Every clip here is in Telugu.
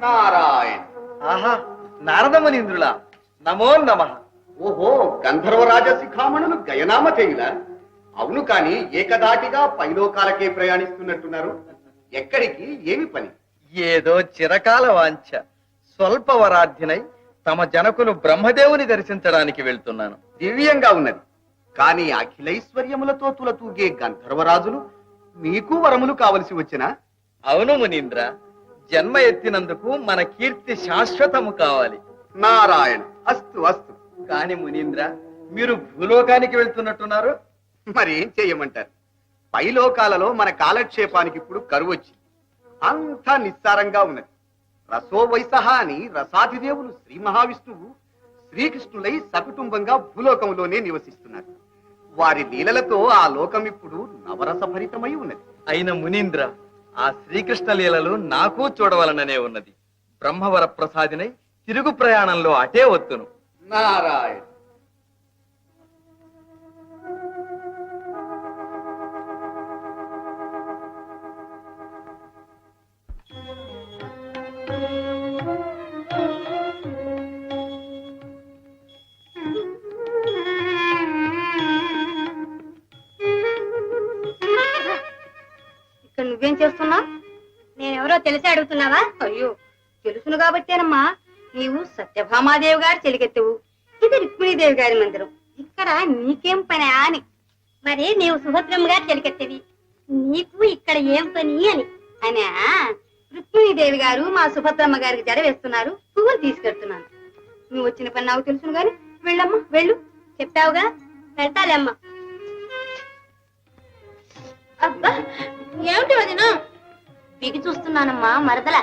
నారాయణ. ఆహా నారదమునింద్రుల. నమో నమ. ఓహో గంధర్వరాజ శిఖామణులు గయనామ చేయుల. అవును కాని ఏకదాటిగా పైలోకాలకే ప్రయాణిస్తున్నట్టున్నారు. ఎక్కడికి ఏమి పని? ఏదో చిరకాల వాంఛ. స్వల్ప వరాధ్యనై తమ జనకులు బ్రహ్మదేవుని దర్శించడానికి వెళ్తున్నాను. దివ్యంగా ఉన్నది. కాని అఖిలైశ్వర్యములతో తులతూగే గంధర్వరాజులు మీకు వరములు కావలసి వచ్చినా? అవును మునీంద్ర. జన్మ ఎత్తినందుకు మన కీర్తి శాశ్వతము కావాలి. నారాయణ. అస్తు అస్తు. కాని మునీంద్ర మీరు భూలోకానికి వెళ్తున్నట్టున్నారు. మరి ఏం చేయమంటారు? పైలోకాలలో మన కాలక్షేపానికి ఇప్పుడు కరువు వచ్చింది. అంతా నిస్సారంగా ఉన్నది. రసో వైసహ అని రసాధిదేవులు శ్రీ మహావిష్ణువు శ్రీకృష్ణులై సకుటుంబంగా భూలోకంలోనే నివసిస్తున్నారు. వారి లీలలతో ఆ లోకం ఇప్పుడు నవరసభరితమై ఉన్నది. అయిన మునీంద్ర ఆ శ్రీకృష్ణ లీలలు నాకు చూడవలననే ఉన్నది. బ్రహ్మవర ప్రసాదినై తిరుగు ప్రయాణంలో అటే వత్తును నారాయణ. నువ్వేం చేస్తున్నా నేనెవరో తెలిసి అడుగుతున్నావా? అయ్యో తెలుసును కాబట్టేనమ్మా. నీవు సత్యభామాదేవి గారి చెలికెత్తవు. ఇది రుక్మిణీదేవి గారి మందిరం. ఇక్కడ నీకేం పని అని. మరి నీవు సుభద్రమ్మ గారి చెలికెత్తవి. నీకు ఇక్కడ ఏం పని అని. అనా రుక్మిణీదేవి గారు మా సుభద్రమ్మ గారికి జడ వేస్తున్నారు. పువ్వులు తీసుకెడుతున్నాను నువ్వు వచ్చిన పని నాకు తెలుసును గాని. వెళ్ళమ్మా వెళ్ళు. చెప్తావుగా? వెళ్తాలేమ్మా అబ్బా ఏమిటి వదిన? బిగి చూస్తున్నానమ్మా మరదల.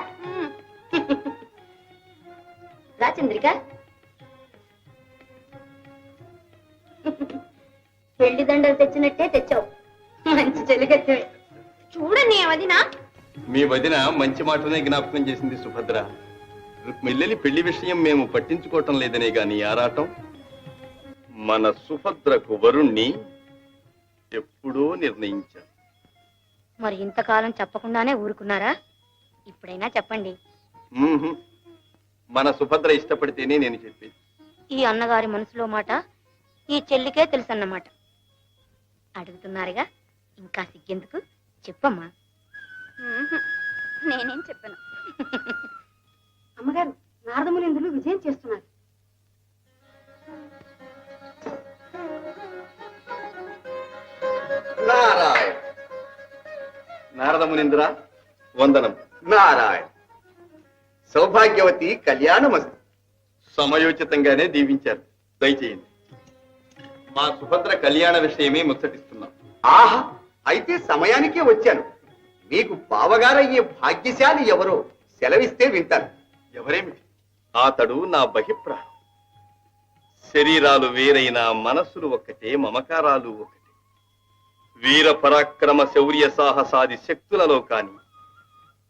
రా చంద్రిక. పెళ్ళి దండలు తెచ్చినట్టే తెచ్చావు. మంచి చెలిగత్తెవే చూడండి వదిన. మీ వదిన మంచి మాటనే జ్ఞాపకం చేసింది సుభద్ర. మిల్లెలి పెళ్ళి విషయం మేము పట్టించుకోవటం లేదనే గాని ఆరాటం. మన సుభద్రకు వరుణ్ణి ఎప్పుడూ నిర్ణయించాం మరి ఇంతకాలం చెప్పకుండానే ఊరుకున్నారా? ఇప్పుడైనా చెప్పండి. మన సుభద్ర ఇష్టపడితేనే నేను చెప్పేది. ఈ అన్నగారి మనసులో మాట ఈ చెల్లికే తెలుసన్నమాట. అడుగుతున్నారుగా ఇంకా సిగ్గెందుకు? చెప్పమ్మా. నేనేం చెప్పను. అమ్మగారు నారదమునిందులు విజయం చేస్తున్నారు. నారాయణ. నారద మునింద్ర వందనం. నారాయణ. సౌభాగ్యవతి కళ్యాణమస్తు. సమయోచితంగానే దీవించారు. దయచేయండి. మా సుభద్ర కళ్యాణ విషయమే ముచ్చటిస్తున్నాం. ఆహా అయితే సమయానికే వచ్చాను. మీకు బావగారయ్యే భాగ్యశాలి ఎవరో సెలవిస్తే వింటాను. ఎవరేమిటి? అతడు నా బహిప్రాణం. శరీరాలు వేరైన మనస్సులు ఒక్కటే మమకారాలు ఒకటే వీర పరాక్రమ శౌర్య సాహసాది శక్తులలో కాని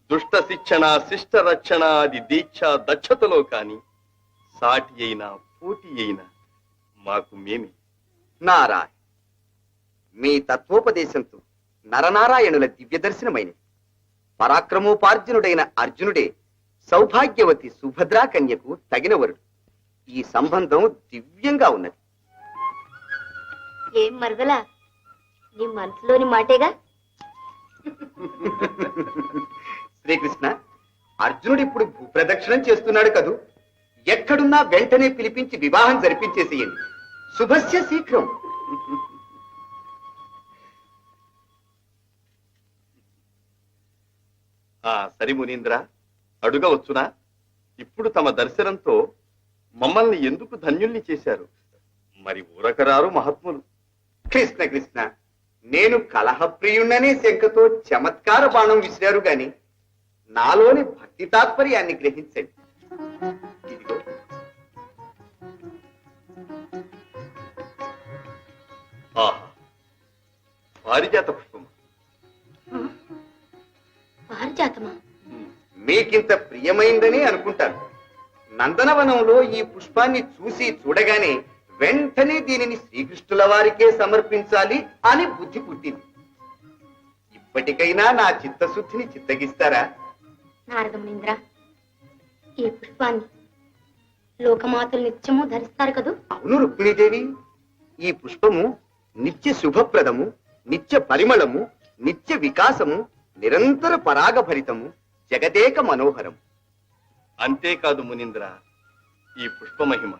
దుష్ట శిక్షణ శిష్ట రక్షణ అది దీక్ష దక్షతలో కాని సాటి అయినా పోటీ అయినా మాకు మేమే. నారాయణ మీ తత్వోపదేశంతో నరనారాయణుల దివ్య దర్శనమైనది పరాక్రమోపార్జునుడైన అర్జునుడే సౌభాగ్యవతి సుభద్రా కన్యకు తగిన వరుడు ఈ సంబంధం దివ్యంగా ఉన్నది. ఏం మరదలా? నీ మనసులోని మాటేగా? శ్రీకృష్ణ అర్జునుడు ఇప్పుడు భూప్రదక్షిణం చేస్తున్నాడు కదూ? ఎక్కడున్నా వెంటనే పిలిపించి వివాహం జరిపించేసేయండి. శుభస్య శీఘ్రం. ఆ సరి మునీంద్ర అడుగవచ్చునా? ఇప్పుడు తమ దర్శనంతో మమ్మల్ని ఎందుకు ధన్యుల్ని చేశారు? మరి ఊరకరారు మహాత్ములు. కృష్ణ కృష్ణ. నేను కలహప్రియుణ్ణనే శంకతో చమత్కార బాణం విసిరారు గాని నాలోని భక్తి తాత్పర్యాన్ని గ్రహించండి. ఇదిగో. పారిజాత పుష్పం. పారిజాతమా? మీకింత ప్రియమైందని అనుకుంటాను. నందనవనంలో ఈ పుష్పాన్ని చూసి చూడగానే వెంటనే దీనిని శ్రీకృష్ణుల వారికే సమర్పించాలి అని బుద్ధి పుట్టింది. ఇప్పటికైనా నా చిత్తశుద్ధిని చిత్తగిస్తారా? నారదమునింద్ర ఈ పుష్పాన్ని లోకమాతలు నిత్యము ధరిస్తారు కదూ? అవును రుక్మిణీదేవి. ఈ పుష్పము నిత్య శుభప్రదము నిత్య పరిమళము నిత్య వికాసము నిరంతర పరాగభరితము జగదేక మనోహరం అంతేకాదు మునీంద్ర ఈ పుష్పమహిమ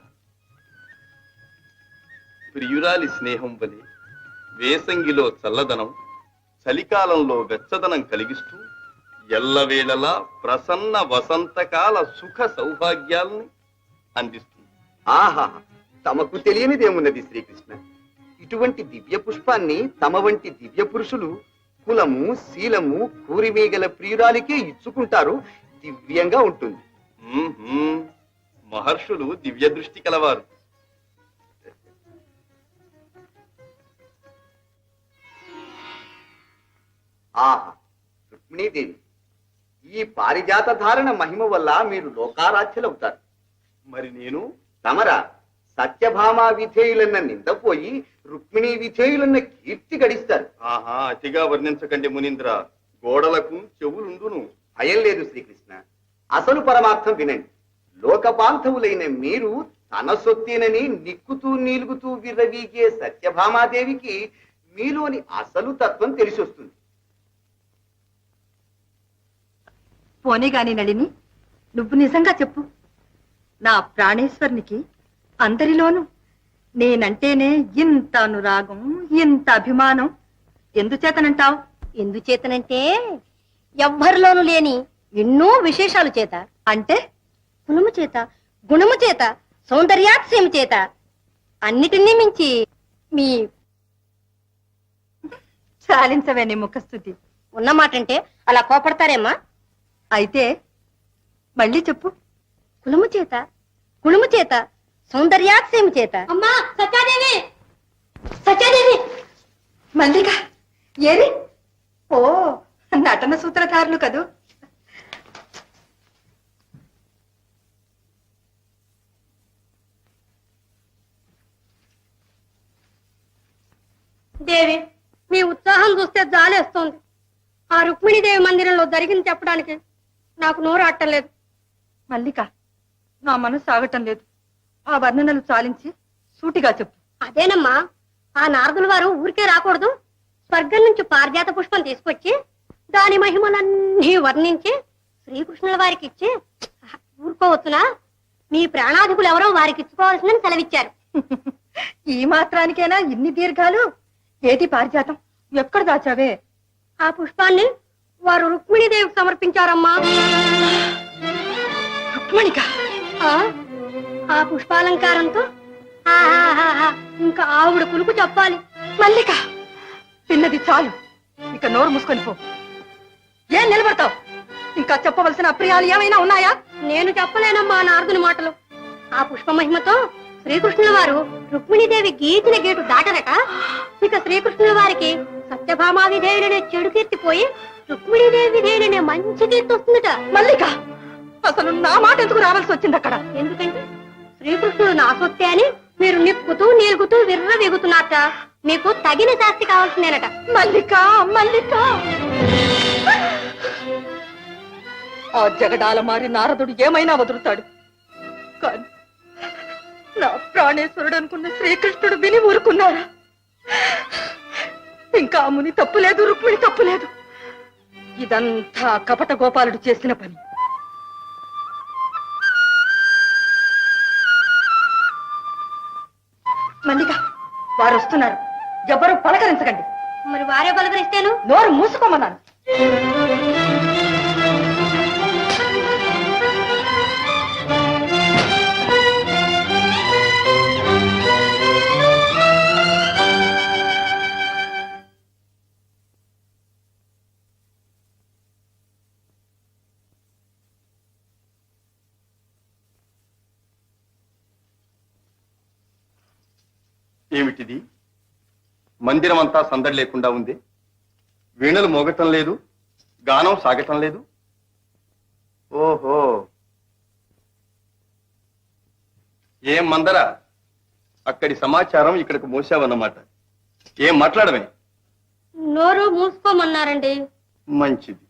ప్రియురాలి స్నేహం వలె వేసంగిలో చల్లదనం చలికాలంలో వెచ్చదనం కలిగిస్తూ ఎల్లవేళలా ప్రసన్న వసంతకాల సుఖ సౌభాగ్యాల్ని అందిస్తుంది. ఆహా తమకు తెలియనిదేమున్నది శ్రీకృష్ణ? ఇటువంటి దివ్య పుష్పాన్ని తమ వంటి దివ్య పురుషులు కులము శీలము కూరిమీగల ప్రియురాలికే ఇచ్చుకుంటారు. దివ్యంగా ఉంటుంది. మహర్షులు దివ్య దృష్టి కలవారు. ఆహా రుక్మిణీదేవి ఈ పారిజాత ధారణ మహిమ వల్ల మీరు లోకారాధ్యులవుతారు. మరి నేను? తమరా సత్యభామా విధేయులన్న నిందపోయి రుక్మిణీ విధేయులన్న కీర్తి గడిస్తారు. ఆహా అతిగా వర్ణించకండి మునీంద్ర. గోడలకు చెవులుండును. భయం లేదు శ్రీకృష్ణ. అసలు పరమార్థం వినండి. లోకపాంధవులైన మీరు తన సొత్తేనని నిక్కుతూ నీలుగుతూ విర్రవీగే సత్యభామాదేవికి మీలోని అసలు తత్వం తెలిసొస్తుంది. పోనీ గాని నళిని నువ్వు నిజంగా చెప్పు. నా ప్రాణేశ్వరునికి అందరిలోనూ నేనంటేనే ఇంత అనురాగం ఇంత అభిమానం. ఎందుచేతనంటావు? ఎందుచేతనంటే ఎవ్వరిలోనూ లేని ఎన్నో విశేషాలు చేత. అంటే? గుణము చేత గుణము చేత సౌందర్యాతిశయం చేత అన్నిటినీ మించి మీ చాలించవే నీ ముఖస్థుతి ఉన్నమాటంటే అలా కోపడతారేమ్మా? అయితే మళ్ళీ చెప్పు. కులము చేత గుణము చేత సౌందర్యాతిశయం చేత. అమ్మా సత్యాదేవి! సత్యాదేవి! మల్లిక ఏరి? ఓ నటన సూత్రధారులు కదూ. దేవి మీ ఉత్సాహం చూస్తే జాలేస్తోంది. ఆ రుక్మిణీదేవి మందిరంలో జరిగింది చెప్పడానికి నాకు నోరు అట్టలేదు మల్లిక నా మనసు ఆగటం లేదు. ఆ వర్ణనలు చాలించి సూటిగా చెప్పు. అదేనమ్మా ఆ నారదుల వారు ఊరికే రాకూడదు. స్వర్గం నుంచి పారిజాత పుష్పం తీసుకొచ్చి దాని మహిమలన్నీ వర్ణించి శ్రీకృష్ణుల వారికి ఇచ్చి ఊరుకోవచ్చునా? మీ ప్రాణాధికులు ఎవరో వారికి ఇచ్చుకోవాల్సిందని సెలవిచ్చారు. ఈ మాత్రానికేనా ఇన్ని దీర్ఘాలు? ఏది పారిజాతం? ఎక్కడ దాచావే? ఆ పుష్పాన్ని వారు రుక్మిణీదేవికి సమర్పించారమ్మా. రుక్మిణిక? ఆ పుష్పాలంకారంతో? ఇంకా ఆవిడ కులుకు చెప్పాలి. మల్లిక తిన్నది చాలు. ఇక నోరు మూసుకొని పో. ఏం నిలబడతావు? ఇంకా చెప్పవలసిన అప్రియాలు ఏమైనా ఉన్నాయా? నేను చెప్పలేనమ్మా నారదుని మాటలు. ఆ పుష్ప మహిమతో శ్రీకృష్ణుల వారు రుక్మిణీదేవి గీచిన గేటు దాటరట ఇక శ్రీకృష్ణుల వారికి సత్యభామా విధేయులనే చెడు కీర్తి పోయి రుక్మిణీదేవి విధేయులనే మంచి కీర్తి వస్తుందట. మల్లిక అసలు నా మాట ఎందుకు రావాల్సి వచ్చింది అక్కడ? ఎందుకంటే శ్రీకృష్ణుడు నా సొత్తే అని మీరు నిప్పుతూ నీలుగుతూ విర్ర వెగుతున్నారట. మీకు తగిన శాస్తి కావాల్సిందేనట. మల్లిక మల్లిక! ఆ జగడాల మారి నారదుడు ఏమైనా వదులుతాడు? కానీ నా ప్రాణేశ్వరుడు అనుకున్న శ్రీకృష్ణుడు విని ఊరుకున్నారా? ఇంకా ముని తప్పులేదు రుక్మిణి తప్పులేదు. ఇదంతా కపట గోపాలుడు చేసిన పని. మల్లిక వారు వస్తున్నారు. ఎవరు పలకరించకండి. మరి వారే పలకరిస్తేను? నోరు మూసుకోమన్నాను. ఏమిటిది? మందిరం అంతా సందడి లేకుండా ఉంది. వీణలు మోగటం లేదు. గానం సాగటం లేదు. ఓహో! ఏం మందరా? అక్కడి సమాచారం ఇక్కడికి మోసావన్నమాట ఏం మాట్లాడమే నోరు మూసుకోమన్నారండి. మంచిది.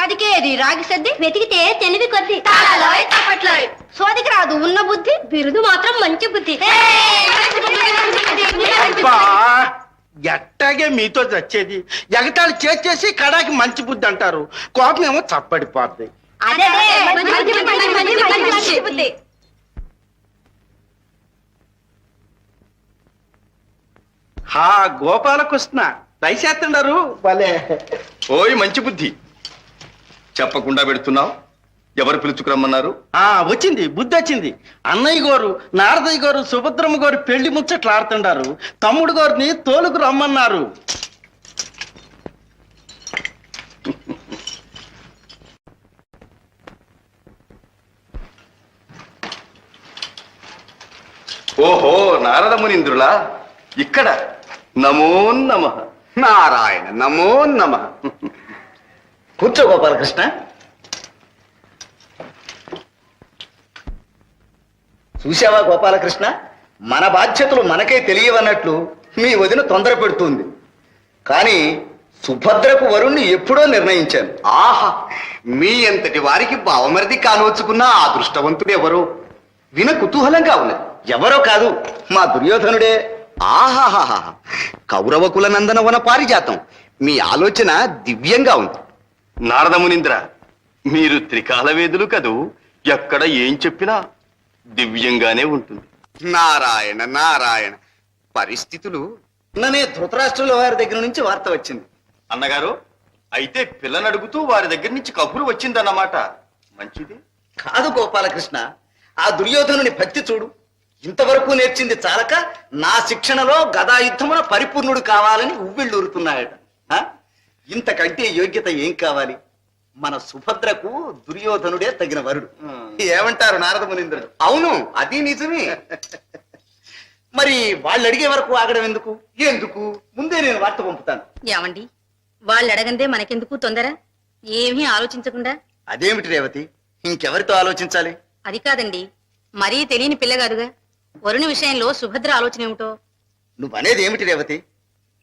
కదికేది రాగి వెతికితే తెలివి కొద్ది. సోదికి రాదు ఉన్న బుద్ధి బిరుదు మాత్రం మంచి బుద్ధి. అబ్బా ఎట్టాగే మీతో చచ్చేది? ఎగతాళి చేసేసి కడాకి మంచి బుద్ధి అంటారు. కోపం ఏమో చప్పడిపోద్ది. అదే మంచి బుద్ధి, మంచి బుద్ధి, మంచి బుద్ధి. హా గోపాలకృష్ణ. దయచేస్తున్నారు భలే. ఓయ్ మంచి బుద్ధి. చెప్పకుండా పెడుతున్నావు? ఎవరు పిలుచుకురమ్మన్నారు? ఆ వచ్చింది బుద్ధి వచ్చింది. అన్నయ్య గారు నారదయ్య గారు సుభద్రమ్మ గారు పెళ్ళి ముచ్చట్లు ఆడుతుండారు. తమ్ముడు గారిని తోలుకు రమ్మన్నారు. ఓహో నారద మునీంద్రులా? ఇక్కడ. నమో నమ. నారాయణ నమో నమ. కూర్చో గోపాలకృష్ణ. చూశావా గోపాలకృష్ణ? మన బాధ్యతలు మనకే తెలియవన్నట్లు మీ వదిన తొందర పెడుతుంది. కానీ సుభద్రకు వరుణ్ణి ఎప్పుడో నిర్ణయించాను. ఆహా మీ అంతటి వారికి బావమరిది కానవచ్చుకున్న ఆ అదృష్టవంతుడు ఎవరు? విన కుతూహలంగా ఉన్నది. ఎవరో కాదు మా దుర్యోధనుడే. ఆహాహాహా కౌరవ కుల నందన వన పారిజాతం. మీ ఆలోచన దివ్యంగా ఉంది. నారద మునీంద్ర మీరు త్రికాల వేదులు కదూ? ఎక్కడ ఏం చెప్పినా దివ్యంగానే ఉంటుంది. నారాయణ నారాయణ. పరిస్థితులు ననే ధృతరాష్ట్రుల వారి దగ్గర నుంచి వార్త వచ్చింది. అన్నగారు అయితే పిల్లని అడుగుతూ వారి దగ్గర నుంచి కబురు వచ్చిందన్నమాట. మంచిది. కాదు గోపాలకృష్ణ ఆ దుర్యోధనుని భక్తి చూడు. ఇంతవరకు నేర్చింది చాలక నా శిక్షణలో గదాయుద్ధమున పరిపూర్ణుడు కావాలని ఉవ్విళ్ళూరుతున్నాయట? ఇంతకంటే యోగ్యత ఏం కావాలి? మన సుభద్రకు దుర్యోధనుడే తగిన వరుడు. ఏమంటారు నారద మునీంద్రుడు? అవును అది నిజమే. మరి వాళ్ళు అడిగే వరకు ఆగడం ఎందుకు? ఎందుకు? ముందే నేను వార్త పంపుతాను. ఏమండి వాళ్ళు అడగందే మనకెందుకు తొందర? ఏమీ ఆలోచించకుండా? అదేమిటి రేవతి? ఇంకెవరితో ఆలోచించాలి? అది కాదండి మరీ తెలియని పిల్ల కాదుగా. వరుణి విషయంలో సుభద్ర ఆలోచన ఏమిటో? నువ్వనేది ఏమిటి రేవతి?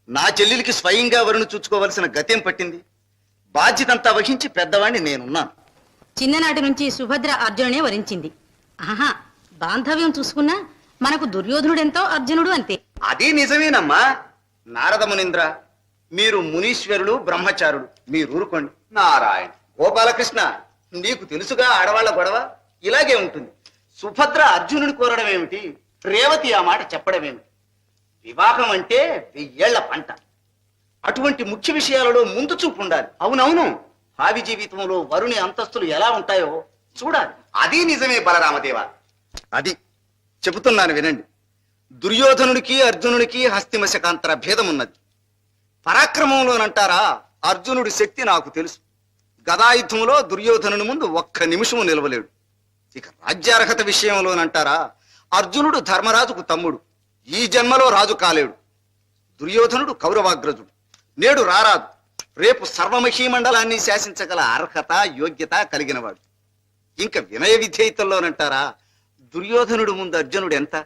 నా చెల్లెలికి స్వయంగా వరుణు చూసుకోవలసిన గతేం పట్టింది? బాధ్యతంతా వహించి పెద్దవాణ్ణి నేనున్నాను. చిన్ననాటి నుంచి సుభద్ర అర్జునునే వరించింది. ఆహా బాంధవ్యం చూసుకున్నా మనకు దుర్యోధనుడెంతో అర్జునుడు అంతే. అది నిజమేనమ్మా. నారద మునీంద్ర మీరు మునీశ్వరుడు బ్రహ్మచారుడు మీరు ఊరుకోండి నారాయణ. గోపాలకృష్ణ నీకు తెలుసుగా ఆడవాళ్ళ గొడవ? ఇలాగే ఉంటుంది. సుభద్ర అర్జునుని కోరడం ఏమిటి రేవతి ఆ మాట చెప్పడం ఏమిటి వివాహం అంటే వెయ్యేళ్ళ పంట. అటువంటి ముఖ్య విషయాలలో ముందు చూపు ఉండాలి. అవునవును. భావి జీవితంలో వరుని అంతస్తులు ఎలా ఉంటాయో చూడాలి. అది నిజమే బలరామదేవ. అది చెబుతున్నాను వినండి. దుర్యోధనుడికి అర్జునుడికి హస్తిమశకాంతర భేదం ఉన్నది పరాక్రమంలోనంటారా? అర్జునుడి శక్తి నాకు తెలుసు. గదాయుద్ధంలో దుర్యోధనుని ముందు ఒక్క నిమిషము నిలవలేడు. ఇక రాజ్యార్హత విషయంలోనంటారా? అర్జునుడు ధర్మరాజుకు తమ్ముడు. ఈ జన్మలో రాజు కాలేడు. దుర్యోధనుడు కౌరవాగ్రజుడు. నేడు రారాదు రేపు సర్వమహీ మండలాన్ని శాసించగల అర్హత యోగ్యత కలిగినవాడు. ఇంకా వినయ విధేయతల్లోనంటారా? దుర్యోధనుడు ముందు అర్జునుడు ఎంత?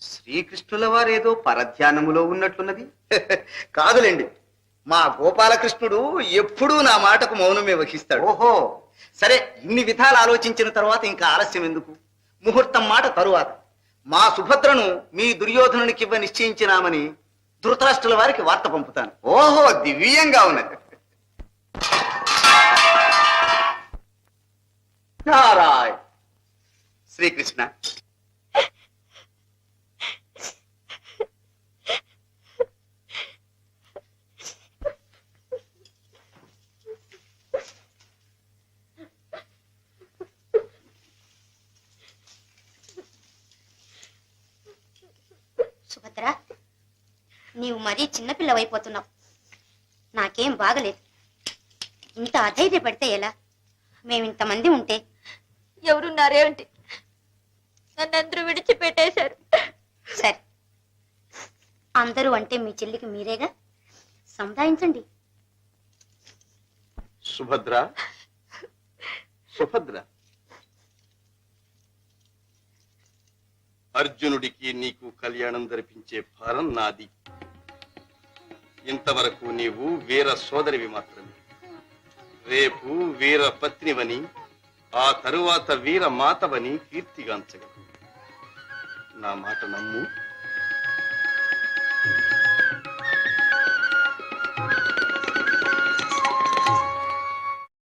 శ్రీకృష్ణుల వారేదో పరధ్యానములో ఉన్నట్లున్నది. కాదులేండి. మా గోపాలకృష్ణుడు ఎప్పుడూ నా మాటకు మౌనమే వహిస్తాడు. ఓహో. సరే ఇన్ని విధాలు ఆలోచించిన తర్వాత ఇంకా ఆలస్యం ఎందుకు ముహూర్తం మాట తరువాత. మా సుభద్రను మీ దుర్యోధనునికి ఇవ్వ నిశ్చయించినామని ధృతరాష్ట్రుల వారికి వార్త పంపుతాను. ఓహో దివ్యంగా ఉన్నది. నారాయణ. శ్రీకృష్ణ సుభద్ర నీవు మరీ చిన్నపిల్లవైపోతున్నావు. నాకేం బాగలేదు. ఇంత అధైర్యపడితే ఎలా? మేమింతమంది ఉంటే? ఎవరున్నారేంటి నన్ను అందరూ విడిచిపెట్టేశారు. సరే. అందరూ అంటే మీ చెల్లికి మీరేగా? సముదాయించండి. సుభద్ర? సుభద్ర? అర్జునుడికి నీకు కళ్యాణం జరిపించే భారం నాది. ఇంతవరకు నీవు వీర సోదరివి మాత్రమే. రేపు వీర పత్నివని ఆ తరువాత వీర మాతవని కీర్తిగాంచగలవు. నా మాట నమ్ము.